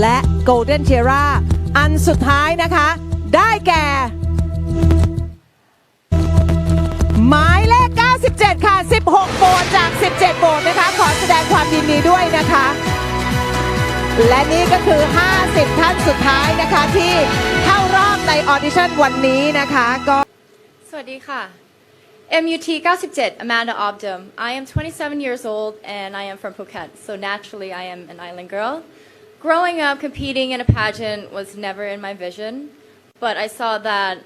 และ Golden Tiara อันสุดท้ายนะคะ ได้แก่ หมายเลข 97 ค่ะ 16โหวตจาก 17โหวตนะคะ ขอแสดงความยินดีด้วยนะคะ และนี่ก็คือ 50 ท่านสุดท้ายนะคะที่เข้ารอบในออดิชั่นวันนี้นะคะก็สวัสดีค่ะ MUT 97 Amanda Obdam. I am 27 years old and I am from Phuket, so naturally I am an island girl. Growing up, competing in a pageant was never in my vision, but I saw that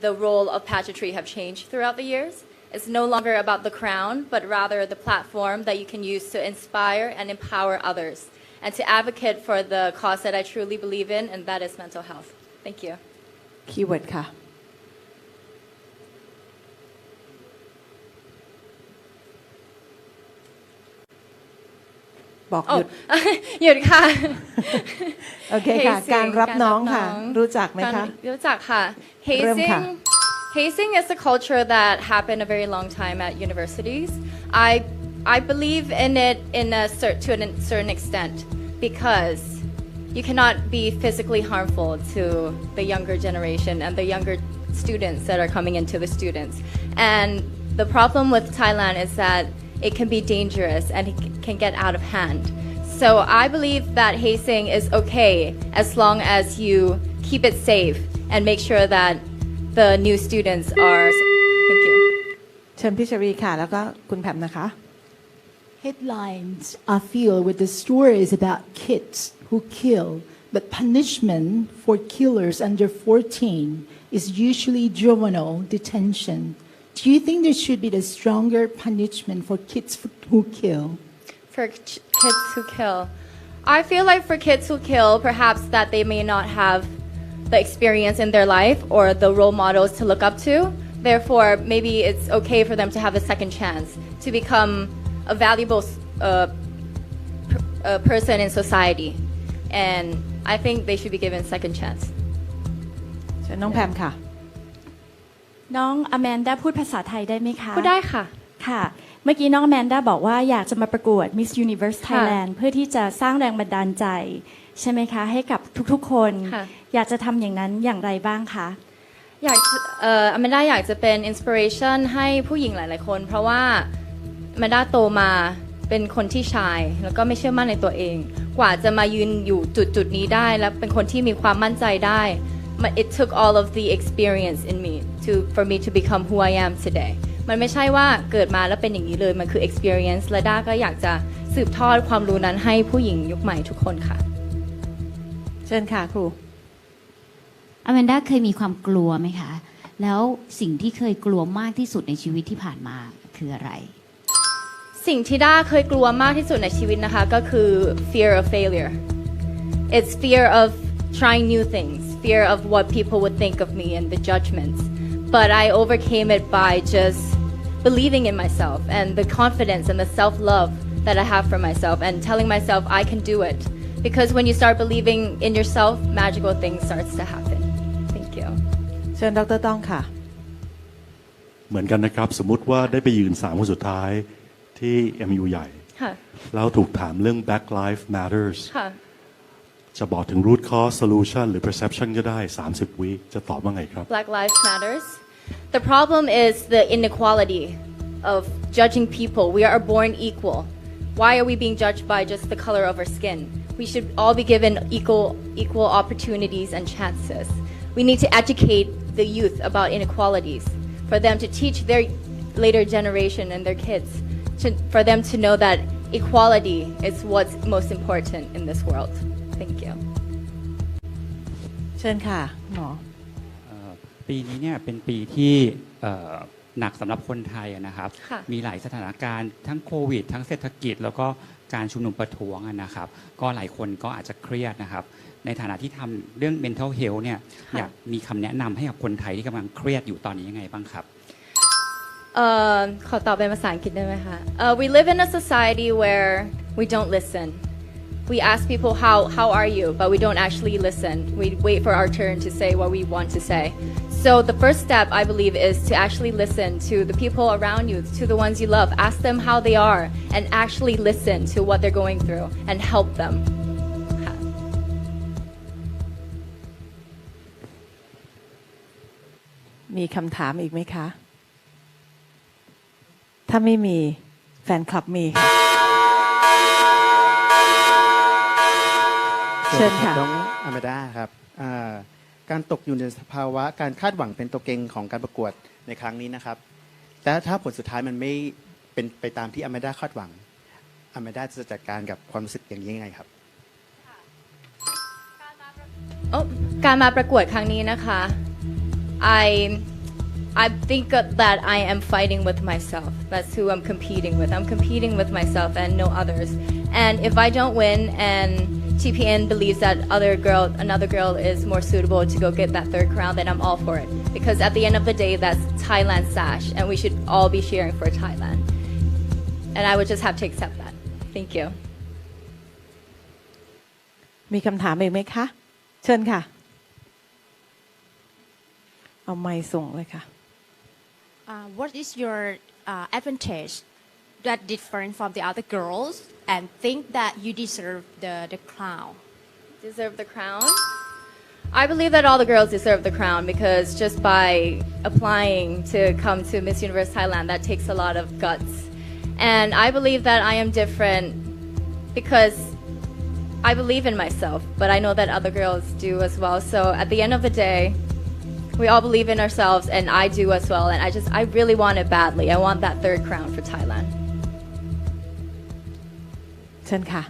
the role of pageantry have changed throughout the years. It's no longer about the crown, but rather the platform that you can use to inspire and empower others and to advocate for the cause that I truly believe in, and that is mental health. Thank you. คีย์เวิร์ดค่ะ บอกหยุด หยุดค่ะ โอเคค่ะ Hazing การรับน้องค่ะ การรับน้อง รู้จักไหมคะ รู้จักค่ะ เริ่มค่ะ hazing hazing is a culture that happened a very long time at universities I I believe in it in a cer- to a certain extent because you cannot be physically harmful to the younger generation and the younger students that are coming into the students and the problem with Thailand is that it can be dangerous and it can get out of hand so I believe that hazing is okay as long as you keep it safe and make sure that the new students are. Thank you. เชิญพี่ชรีค่ะ แล้วก็คุณแพมนะคะ Headlines are filled with the stories about kids who kill, but punishment for killers under 14 is usually juvenile detention. Do you think there should be a stronger punishment for kids who kill? For ch- kids who kill, I feel like for kids who kill, perhaps that they may not have the experience in their life or the role models to look up to. Therefore, maybe it's okay for them to have a second chance to become a valuable uh, per- uh, person in society. And I think they should be given second chance. เชิญน้องแพมค่ะ น้องอแมนด้าพูดภาษาไทยได้ไหมคะพูดได้ค่ะ ค่ะ เมื่อกี้น้องอแมนด้าบอกว่าอยากจะมาประกวด Miss Universe ค่ะ Thailand เพื่อที่จะสร้างแรงบันดาลใจ ใช่ไหมคะ ให้กับทุกๆคน ค่ะ อยากจะทำอย่างนั้นอย่างไรบ้างคะ อยากจะเอ่ออแมนด้าอยากจะเป็นอินสปิเรชันให้ผู้หญิงหลาย ๆ คน เพราะว่าอแมนด้าโตมาเป็นคนที่ชาย แล้วก็ไม่เชื่อมั่นในตัวเอง กว่าจะมายืนอยู่จุดจุดๆนี้ได้ และเป็นคนที่มีความมั่นใจได้มัน it took all of the experience in me to for me to become who I am today มันไม่ใช่ว่าเกิดมาแล้วเป็นอย่างนี้เลย มันคือ experience และด้าก็อยากจะสืบทอดความรู้นั้นให้ผู้หญิงยุคใหม่ทุกคนค่ะ เชิญค่ะครูอแมนด้าเคยมีความกลัวไหมคะ แล้วสิ่งที่เคยกลัวมากที่สุดในชีวิตที่ผ่านมาคืออะไร สิ่งที่ด้าเคยกลัวมากที่สุดในชีวิตนะคะก็คือ fear of failure it's fear of trying new things fear of what people would think of me and the judgments but I overcame it by just believing in myself and the confidence and the self-love that I have for myself and telling myself I can do it because when you start believing in yourself magical things starts to happen thank you เชิญดรต้องค่ะ เหมือนกันนะครับ สมมุติว่าได้ไปยืนสามคนสุดท้ายที่ MU ใหญ่ ค่ะ แล้วถูกถามเรื่อง Black Lives Matters ค่ะ จะบอกถึง root cause solution หรือ perception ก็ได้ 30 วิจะตอบว่าไงครับ Black Lives Matters. The problem is the inequality of judging people. We are born equal. Why are we being judged by just the color of our skin? We should all be given equal equal opportunities and chances. We need to educate the youth about inequalities for them to teach their later generation and their kids to, for them to know that equality is what's most important in this world. Thank you. เชิญค่ะหมอเอ่อปีนี้เนี่ยเป็นปีที่เอ่อหนักสำหรับคนไทยอะนะครับค่ะมีหลายสถานการณ์ทั้งโควิด ทั้งเศรษฐกิจ แล้วก็การชุมนุมประท้วงอะนะครับ ก็หลายคนก็อาจจะเครียดนะครับ ในฐานะที่ทำเรื่อง mental health เนี่ยค่ะอยากมีคำแนะนำให้กับคนไทยที่กำลังเครียดอยู่ตอนนี้ยังไงบ้างครับเอ่อขอตอบเป็นภาษาอังกฤษได้ไหมคะ uh, we live in a society where we don't listen we ask people how how are you, but we don't actually listen. We wait for our turn to say what we want to say. So the first step I believe is to actually listen to the people around you, to the ones you love. Ask them how they are and actually listen to what they're going through and help them ถ้าไม่มีแฟนคลับมีค่ะ เชิญค่ะ น้องอเมด้าครับอ่าการตกอยู่ในสภาวะการคาดหวังเป็นตัวเก่งของการประกวดในครั้งนี้นะครับ แต่ถ้าผลสุดท้ายมันไม่เป็นไปตามที่อเมด้าคาดหวังอเมด้าจะจัดการกับความรู้สึกอย่างนี้ยังไงครับ โอ้การมาประกวดครั้งนี้นะคะ I I think that I am fighting with myself. That's who I'm competing with. I'm competing with myself and no others. And if I don't win and TPN believes that other girl, another girl is more suitable to go get that third crown, then I'm all for it. Because at the end of the day, that's Thailand sash, and we should all be cheering for Thailand. And I would just have to accept that. Thank you. มีคำถามอีกไหมคะ เชิญค่ะ เอาไม้ส่งเลยค่ะ Uh, what is your uh, advantage that different from the other girls and think that you deserve the, the crown? deserve the crown? I believe that all the girls deserve the crown because just by applying to come to Miss Universe Thailand, that takes a lot of guts. And I believe that I am different because I believe in myself, but I know that other girls do as well. So at the end of the day, we all believe in ourselves, and I do as well. And I just, I really want it badly. I want that third crown for Thailand. เชิญค่ะ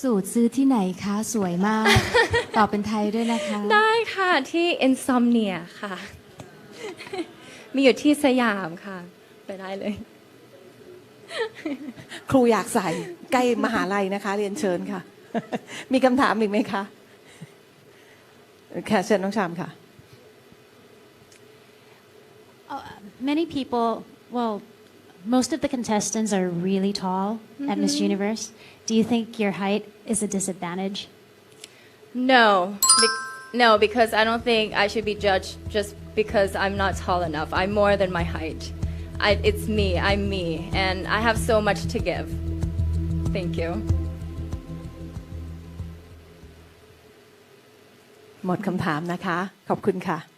สูตรซื้อที่ไหนคะ สวยมาก ตอบเป็นไทยด้วยนะคะ ได้ค่ะที่ Insomnia ค่ะ มีอยู่ที่สยามค่ะ ไปได้เลย ครูอยากใส่ใกล้มหาลัยนะคะ เรียนเชิญค่ะ มีคำถามอีกไหมคะค่ะเชิญน้องชามค่ะ many people, well, most of the contestants are really tall at Miss Universe. Do you think your height is a disadvantage? No, Be- no, because I don't think I should be judged just because I'm not tall enough. I'm more than my height. I, it's me. I'm me, and I have so much to give. Thank you. หมดคำถามนะคะ ขอบคุณค่ะ